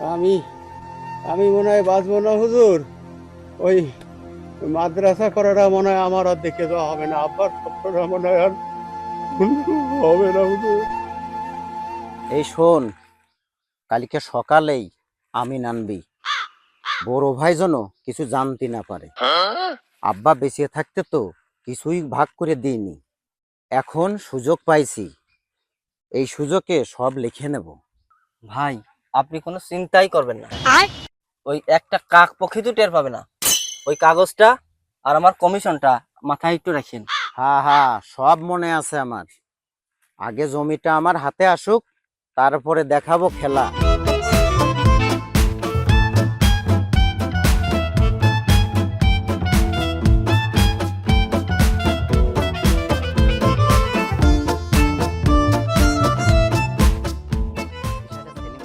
আমি আমি মনে হয় বাঁচবো না হুজুর। ওই মাদ্রাসা করাটা মনে হয় আমার আর দেখে দেওয়া হবে না আব্বার স্বপ্নটা মনে হয় আর হবে না হুজুর। এই শোন কালকে সকালেই আমি নানবি। বড় ভাই যেন কিছু জানতে না পারে। আব্বা বেঁচে থাকতে তো কিছুই ভাগ করে দিইনি। এখন সুযোগ পাইছি। এই সুযোগে সব লিখে নেব। ভাই আপনি কোনো চিন্তাই করবেন না। ওই একটা কাক পক্ষী তো টের পাবে না। ওই কাগজটা আর আমার কমিশনটা মাথায় একটু রাখেন। হ্যাঁ হ্যাঁ সব মনে আছে আমার। আগে জমিটা আমার হাতে আসুক তারপরে দেখাবো খেলা।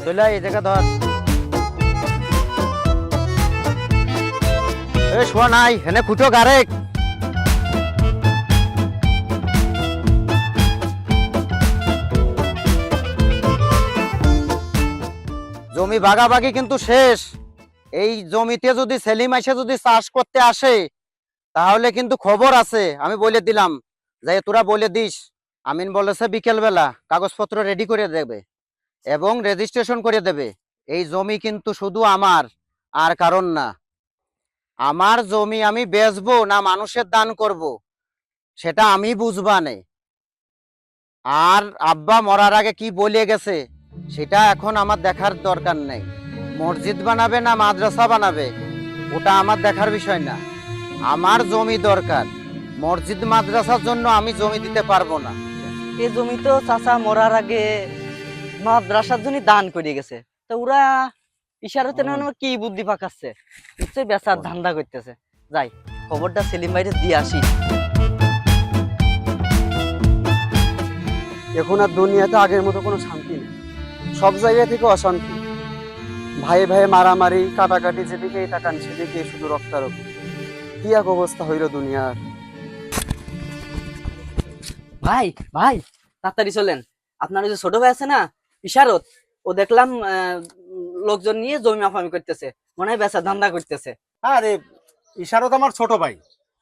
চলে এই ধর। শোয়া নাই খুঁটো গারেক জমি ভাগাভাগি কিন্তু শেষ। এই জমিতে যদি সেলিম এসে যদি চাষ করতে আসে, তাহলে কিন্তু খবর আছে, আমি বলে দিলাম। যে তোরা বলে দিস। আমিন বলেছে বিকেলবেলা, কাগজপত্র রেডি করে দেবে। এবং রেজিস্ট্রেশন করে দেবে। এই জমি কিন্তু শুধু আমার, আর কারণ না। আমার জমি আমি বেচবো না মানুষের দান করব, সেটা আমি বুঝবানে আর আব্বা মরার আগে কি বলে গেছে, সেটা এখন আমার দেখার দরকার নেই। মসজিদ বানাবে না মাদ্রাসা বানাবে, ওটা আমার দেখার বিষয় না। আমার জমি দরকার, মসজিদ মাদ্রাসার জন্য আমি জমি দিতে পারব না। এই জমি তো চাচা মরার আগে মাদ্রাসার জন্য দান করে গেছে। তো ওরা ইশারাতে না কি বুদ্ধি পাকাচ্ছে? নিশ্চয়ই বেচার ধান্দা করতেছে। যাই খবরটা সেলিম ভাইরে দিয়ে আসি। এখন আর দুনিয়াতে আগের মতো কোনো শান্তি নেই। সব জায়গা থেকে অশান্তি। ভাই ভাই মারামারি কাটাকাটি যেদিকে তাকান সেদিকে শুধু রক্তারক্তি। কি এক অবস্থা হইল দুনিয়ার। ভাই ভাই তাড়াতাড়ি চলেন। আপনার ওই যে ছোট ভাই আছে না ইশারত। ও দেখলাম লোকজন নিয়ে জমি মাফামি করতেছে। মনে হয় বেচা ধান্দা করতেছে। আরে ইশারত আমার ছোট ভাই।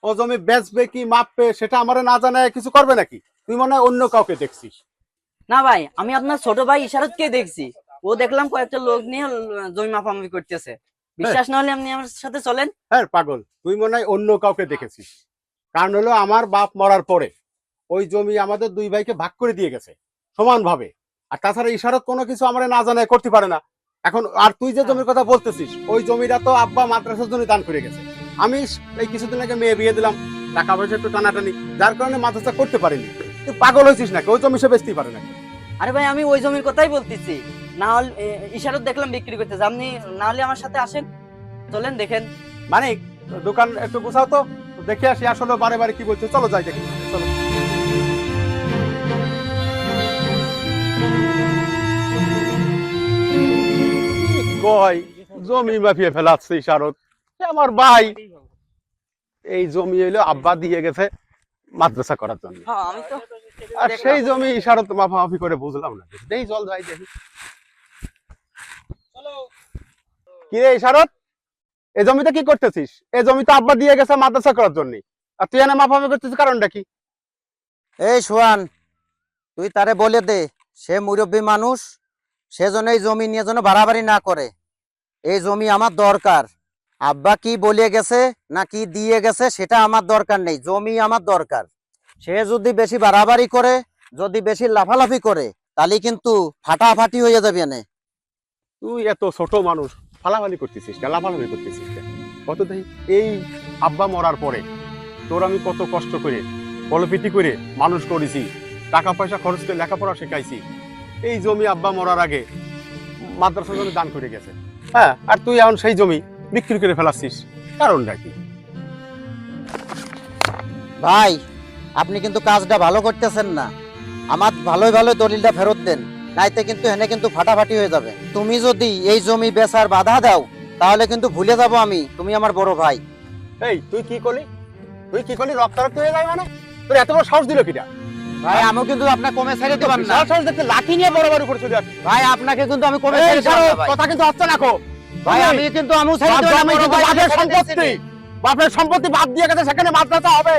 ও জমি বেচবে কি মাপবে সেটা আমার না জানায় কিছু করবে নাকি? তুই মনে হয় অন্য কাউকে দেখছিস। না ভাই আমি আপনার ছোট ভাই ইশারতকে দেখছি। ও দেখলাম কয়েকটা লোক নিয়ে জমি মাফামি করতেছে। বিশ্বাস না হলে আপনি আমার সাথে চলেন। হ্যাঁ পাগল। তুই মনে হয় অন্য কাউকে দেখেছিস। কারণ হলো আমার বাপ মরার পরে ওই জমি আমাদের দুই ভাইকে ভাগ করে দিয়ে গেছে। সমানভাবে। আর তাছাড়া ইশারত কোনো কিছু আমার না জানায় করতে পারে না। এখন আর তুই যে জমির কথা বলতেছিস ওই জমিটা তো আব্বা মাদ্রাসার জন্য দান করে গেছে। আমি এই কিছুদিন আগে মেয়ে বিয়ে দিলাম টাকা পয়সা একটু টানাটানি যার কারণে মাদ্রাসা করতে পারিনি। তুই পাগল হয়েছিস নাকি? ওই জমি সে বেচতেই পারে না আরে ভাই আমি ওই জমির কথাই বলতেছি। না হলে ইশারত দেখলাম বিক্রি করতেছে আপনি না হলে আমার সাথে আসেন। চলেন দেখেন। মানে দোকান একটু গুছাও তো। দেখে আসি আসলে বারে বারে কি বলছে। চলো যাই দেখি। চলো। কয় জমি মাফিয়ে ফেলাচ্ছে ইশারত আমার ভাই। এই জমি হইল আব্বা দিয়ে গেছে মাদ্রাসা করার জন্য। হ্যাঁ আমি তো আর সেই জমি ইশারত মাফামাফি করে বুঝলাম না। দেই জল যাই দেখি। কি রে ইশারত এই জমিতে কি করতেছিস? এই জমি তো আব্বা দিয়ে গেছে মাদ্রাসা করার জন্য। আর তুই এনে মাফামাফি করতেছিস কারণটা কি? এই সোয়ান তুই তারে বলে দে সে মুরব্বী মানুষ সে যেন এই জমি নিয়ে যেন বাড়াবাড়ি না করে। এই জমি আমার দরকার। আব্বা কি বলে গেছে না কি দিয়ে গেছে সেটা আমার দরকার নেই, জমি আমার দরকার। সে যদি বেশি বাড়াবাড়ি করে, যদি বেশি লাফালাফি করে, তাহলে কিন্তু ফাটাফাটি হয়ে যাবে না তুই এত ছোট মানুষ, ফালাফালি করতেছিস কেন? লাফালাফি করতেছিস কেন? কত এই আব্বা মরার পরে তোর আমি কত কষ্ট করে, কলপিটি করে মানুষ করেছি, টাকা পয়সা খরচ করে লেখাপড়া শেখাইছি। এই জমি আব্বা মরার আগে মাদ্রাসা দান করে গেছে। হ্যাঁ আর তুই এখন সেই জমি বিক্রি করে ফেলাচ্ছিস। কারণটা কি? ভাই আপনি কিন্তু কাজটা ভালো করতেছেন না। আমার ভালোই ভালোই দলিলটা ফেরত দেন নাইতে কিন্তু হেনে কিন্তু ফাটাফাটি হয়ে যাবে। তুমি যদি এই জমি বেচার বাধা দাও তাহলে কিন্তু ভুলে যাব আমি তুমি আমার বড় ভাই। এই তুই কি করলি? তুই কি করলি? রক্তারক্ত হয়ে যায় মানে? তোর এত বড় সাহস দিল কিটা? ভাই আমিও কিন্তু আপনার কমে ছেড়ে না। সাহস দেখতে লাঠি নিয়ে বড় বড় করে চলে আসছে ভাই আপনাকে কিন্তু আমি কমে ছেড়ে কথা কিন্তু ভাই আমি কিন্তু ছেড়ে জমি কিন্তু বাপের সম্পত্তি। বাপের সম্পত্তি বাদ দিয়ে গেছে সেখানে মাদ্রাসা হবে।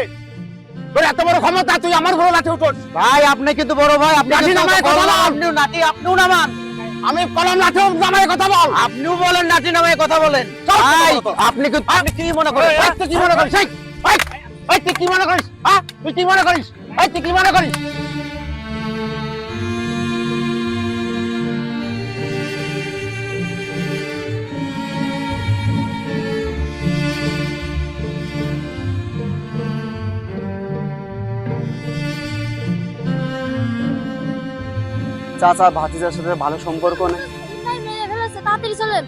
তোর এত বড় ক্ষমতা তুই আমার ঘরে লাঠি উঠোস। ভাই আপনি কিন্তু বড় ভাই আপনি নামায় কথা বল। আপনিও নাতি আপনিও নামান। আমি কলম লাঠি জামাই কথা বল। আপনিও বলেন নাতি নামে কথা বলেন। ভাই। আপনি কিন্তু আপনি কি মনে করেন? কি মনে এই, এই, তুই কি মনে করিস? হ্যাঁ তুই কি মনে করিস? এই, তুই কি মনে করিস? চাচা ভাতিজার সাথে ভালো সম্পর্ক নেই। তাই তাড়াতাড়ি চলেন।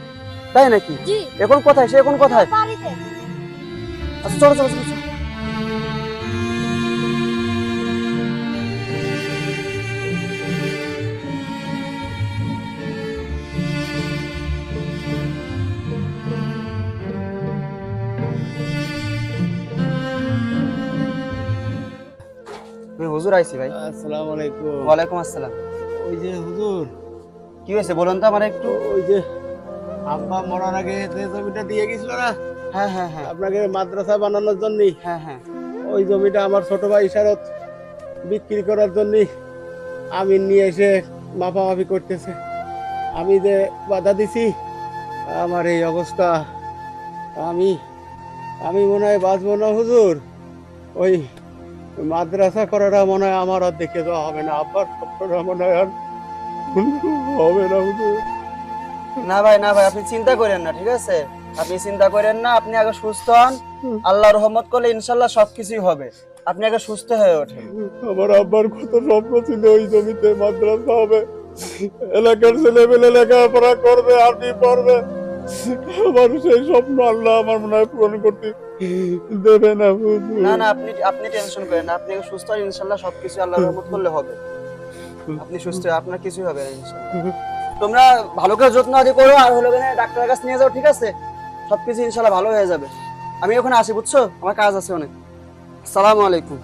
তাই নাকি? জি। এখন কোথায়? সে এখন কোথায়? আচ্ছা চলো চলো চলো। হুজুর আইছি ভাই। আসসালামু আলাইকুম ওয়ালাইকুম আসসালাম। ওই যে হুজুর। কি হয়েছে বলুন তো আমার একটু। ওই যে আব্বা মরার আগে যে জমিটা দিয়ে গেছিল না? হ্যাঁ হ্যাঁ হ্যাঁ। আপনাকে মাদ্রাসা বানানোর জন্যই। হ্যাঁ হ্যাঁ। ওই জমিটা আমার ছোট ভাই ইশারত বিক্রি করার জন্য আমি নিয়ে এসে মাপামাপি করতেছে। আমি যে বাধা দিছি আমার এই অবস্থা আমি আমি মনে হয় বাঁচবো না হুজুর। ওই মাদ্রাসা করাটা মনে হয় আমার আর দেখে দেওয়া হবে না। আব্বার স্বপ্নটা মনে হয় আর হবে না না ভাই না ভাই আপনি চিন্তা করেন না ঠিক আছে? আপনি চিন্তা করেন না আপনি আগে সুস্থ হন। আল্লাহ রহমত করলে ইনশাল্লাহ সবকিছুই হবে। আপনি আগে সুস্থ হয়ে ওঠেন। আমার আব্বার কত স্বপ্ন ছিল ওই জমিতে মাদ্রাসা হবে। এলাকার ছেলেপেলে লেখাপড়া করবে আরবি পড়বে আমার সেই স্বপ্ন আল্লাহ আমার মনে হয় পূরণ করতে দেবে না। না না আপনি আপনি টেনশন করেন না। আপনি সুস্থ আর ইনশাআল্লাহ সবকিছু আল্লাহ রহমত করলে হবে। আপনি সুস্থ আপনার কিছুই হবে না ইনশাআল্লাহ তোমরা ভালো করে যত্ন আদি করো আর হলো না ডাক্তারের কাছে নিয়ে যাও ঠিক আছে? সবকিছু ইনশাল্লাহ ভালো হয়ে যাবে। আমি ওখানে আসি বুঝছ? আমার কাজ আছে অনেক। সালামু আলাইকুম।